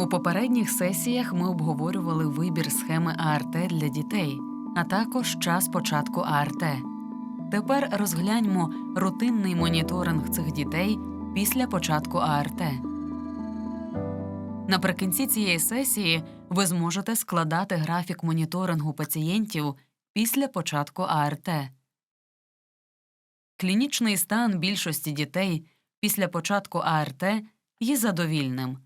У попередніх сесіях ми обговорювали вибір схеми АРТ для дітей, а також час початку АРТ. Тепер розгляньмо рутинний моніторинг цих дітей після початку АРТ. Наприкінці цієї сесії ви зможете складати графік моніторингу пацієнтів після початку АРТ. Клінічний стан більшості дітей після початку АРТ є задовільним,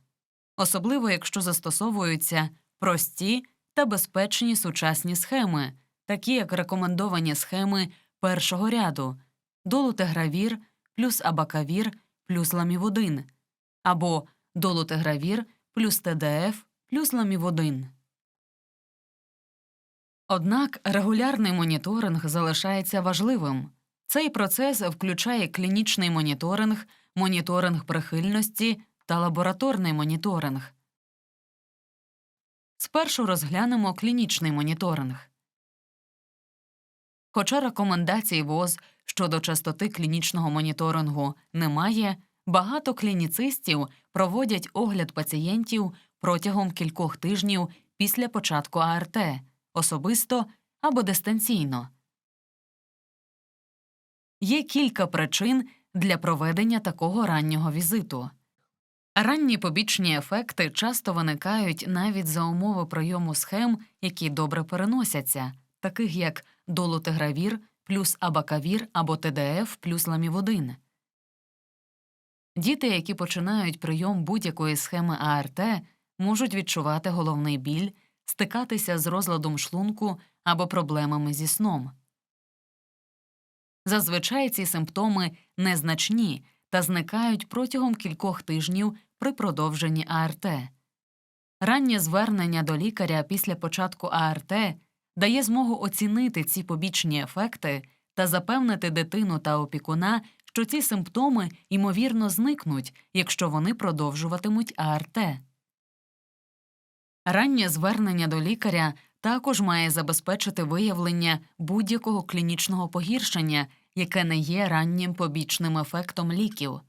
особливо якщо застосовуються прості та безпечні сучасні схеми, такі як рекомендовані схеми першого ряду долутегравір плюс абакавір плюс ламіводин або долутегравір плюс ТДФ плюс ламіводин. Однак регулярний моніторинг залишається важливим. Цей процес включає клінічний моніторинг, моніторинг прихильності та лабораторний моніторинг. Спершу розглянемо клінічний моніторинг. Хоча рекомендацій ВОЗ щодо частоти клінічного моніторингу немає, багато клініцистів проводять огляд пацієнтів протягом кількох тижнів після початку АРТ, особисто або дистанційно. Є кілька причин для проведення такого раннього візиту. Ранні побічні ефекти часто виникають навіть за умови прийому схем, які добре переносяться, таких як долутегравір плюс абакавір або ТДФ плюс ламіводин. Діти, які починають прийом будь-якої схеми АРТ, можуть відчувати головний біль, стикатися з розладом шлунку або проблемами зі сном. Зазвичай ці симптоми незначні та зникають протягом кількох тижнів при продовженні АРТ. Раннє звернення до лікаря після початку АРТ дає змогу оцінити ці побічні ефекти та запевнити дитину та опікуна, що ці симптоми ймовірно зникнуть, якщо вони продовжуватимуть АРТ. Раннє звернення до лікаря також має забезпечити виявлення будь-якого клінічного погіршення, яке не є раннім побічним ефектом ліків.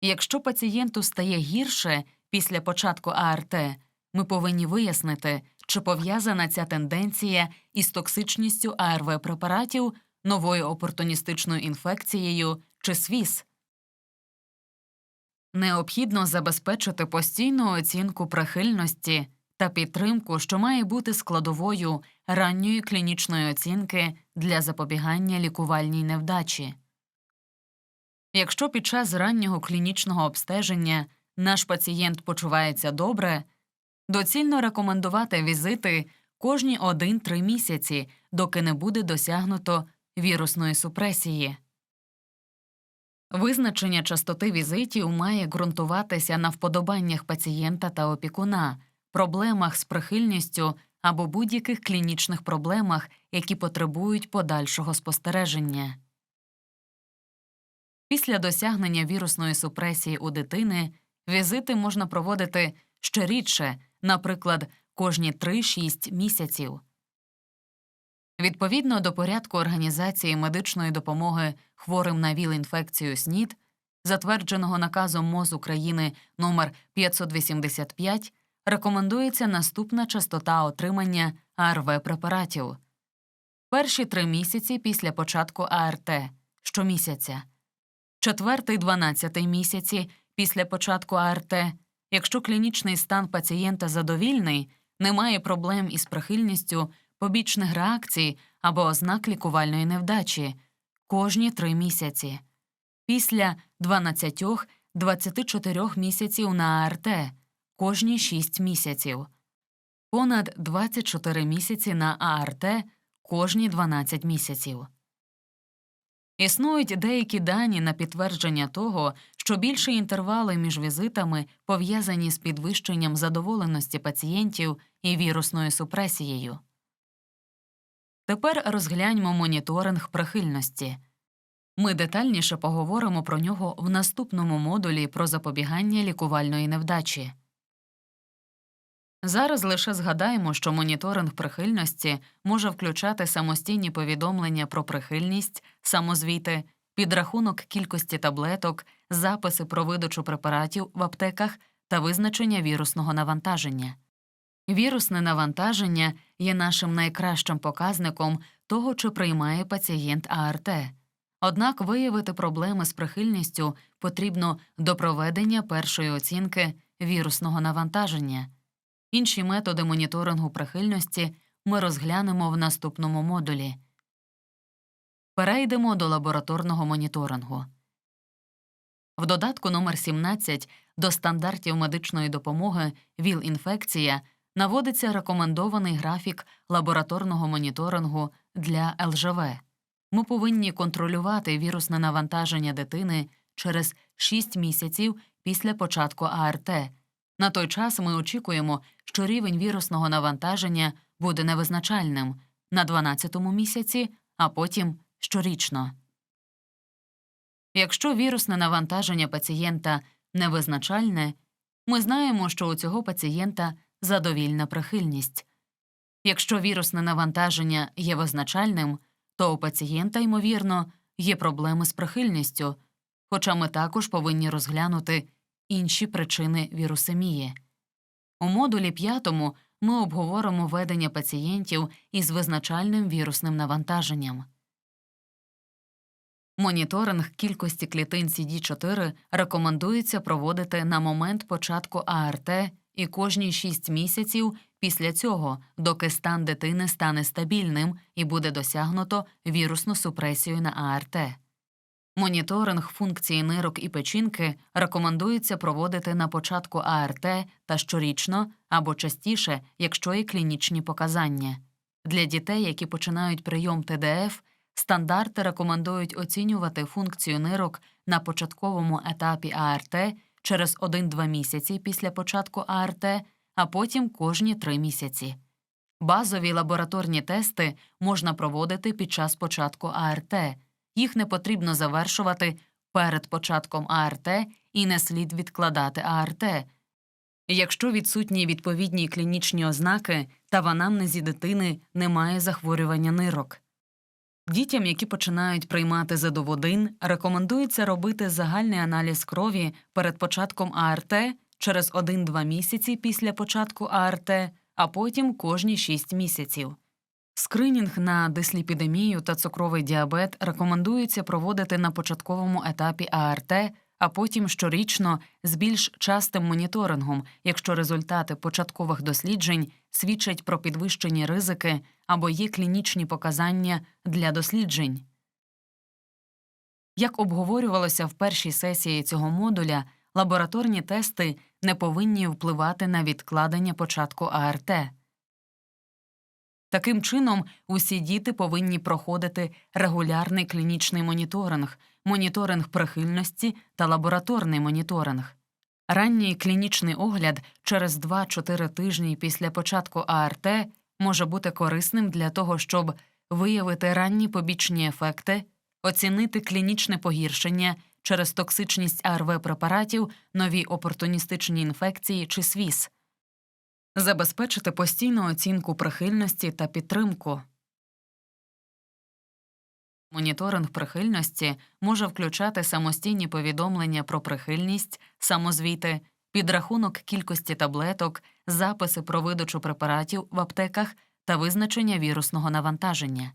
Якщо пацієнту стає гірше після початку АРТ, ми повинні вияснити, чи пов'язана ця тенденція із токсичністю АРВ препаратів, новою опортуністичною інфекцією чи СВІС. Необхідно забезпечити постійну оцінку прихильності та підтримку, що має бути складовою ранньої клінічної оцінки для запобігання лікувальній невдачі. Якщо під час раннього клінічного обстеження наш пацієнт почувається добре, доцільно рекомендувати візити кожні 1-3 місяці, доки не буде досягнуто вірусної супресії. Визначення частоти візитів має ґрунтуватися на вподобаннях пацієнта та опікуна, проблемах з прихильністю або будь-яких клінічних проблемах, які потребують подальшого спостереження. Після досягнення вірусної супресії у дитини візити можна проводити ще рідше, наприклад, кожні 3-6 місяців. Відповідно до порядку організації медичної допомоги хворим на ВІЛ-інфекцію СНІД, затвердженого наказом МОЗ України номер 585, рекомендується наступна частота отримання АРВ препаратів. Перші три місяці після початку АРТ щомісяця, четвертий дванадцятий місяці після початку АРТ, якщо клінічний стан пацієнта задовільний, немає проблем із прихильністю, побічних реакцій або ознак лікувальної невдачі кожні три місяці, після 12-24 місяців на АРТ кожні 6 місяців, понад 24 місяці на АРТ кожні 12 місяців. Існують деякі дані на підтвердження того, що більші інтервали між візитами пов'язані з підвищенням задоволеності пацієнтів і вірусною супресією. Тепер розгляньмо моніторинг прихильності. Ми детальніше поговоримо про нього в наступному модулі про запобігання лікувальної невдачі. Зараз лише згадаємо, що моніторинг прихильності може включати самостійні повідомлення про прихильність, самозвіти, підрахунок кількості таблеток, записи про видачу препаратів в аптеках та визначення вірусного навантаження. Вірусне навантаження є нашим найкращим показником того, чи приймає пацієнт АРТ. Однак виявити проблеми з прихильністю потрібно до проведення першої оцінки вірусного навантаження. Інші методи моніторингу прихильності ми розглянемо в наступному модулі. Перейдемо до лабораторного моніторингу. В додатку номер 17 до стандартів медичної допомоги ВІЛ-інфекція наводиться рекомендований графік лабораторного моніторингу для ЛЖВ. Ми повинні контролювати вірусне навантаження дитини через 6 місяців після початку АРТ. На той час ми очікуємо, що рівень вірусного навантаження буде невизначальним на 12-му місяці, а потім щорічно. Якщо вірусне навантаження пацієнта невизначальне, ми знаємо, що у цього пацієнта задовільна прихильність. Якщо вірусне навантаження є визначальним, то у пацієнта, ймовірно, є проблеми з прихильністю, хоча ми також повинні розглянути інші причини вірусемії. У модулі п'ятому ми обговоримо ведення пацієнтів із визначальним вірусним навантаженням. Моніторинг кількості клітин CD4 рекомендується проводити на момент початку АРТ і кожні 6 місяців після цього, доки стан дитини стане стабільним і буде досягнуто вірусну супресію на АРТ. Моніторинг функції нирок і печінки рекомендується проводити на початку АРТ та щорічно або частіше, якщо є клінічні показання. Для дітей, які починають прийом ТДФ, стандарти рекомендують оцінювати функцію нирок на початковому етапі АРТ через 1-2 місяці після початку АРТ, а потім кожні 3 місяці. Базові лабораторні тести можна проводити під час початку АРТ. Їх не потрібно завершувати перед початком АРТ і не слід відкладати АРТ. Якщо відсутні відповідні клінічні ознаки та в анамнезі дитини немає захворювання нирок. Дітям, які починають приймати задоводин, рекомендується робити загальний аналіз крові перед початком АРТ через 1-2 місяці після початку АРТ, а потім кожні 6 місяців. Скринінг на дисліпідемію та цукровий діабет рекомендується проводити на початковому етапі АРТ, а потім щорічно з більш частим моніторингом, якщо результати початкових досліджень свідчать про підвищені ризики або є клінічні показання для досліджень. Як обговорювалося в першій сесії цього модуля, лабораторні тести не повинні впливати на відкладення початку АРТ. Таким чином, усі діти повинні проходити регулярний клінічний моніторинг, моніторинг прихильності та лабораторний моніторинг. Ранній клінічний огляд через 2-4 тижні після початку АРТ може бути корисним для того, щоб виявити ранні побічні ефекти, оцінити клінічне погіршення через токсичність АРВ препаратів, нові опортуністичні інфекції чи СВІС, забезпечити постійну оцінку прихильності та підтримку. Моніторинг прихильності може включати самостійні повідомлення про прихильність, самозвіти, підрахунок кількості таблеток, записи про видачу препаратів в аптеках та визначення вірусного навантаження.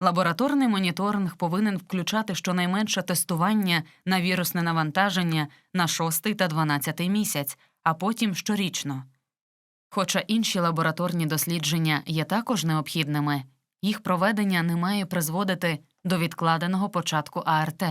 Лабораторний моніторинг повинен включати щонайменше тестування на вірусне навантаження на 6 та 12 місяць, а потім щорічно. Хоча інші лабораторні дослідження є також необхідними, їх проведення не має призводити до відкладеного початку АРТ.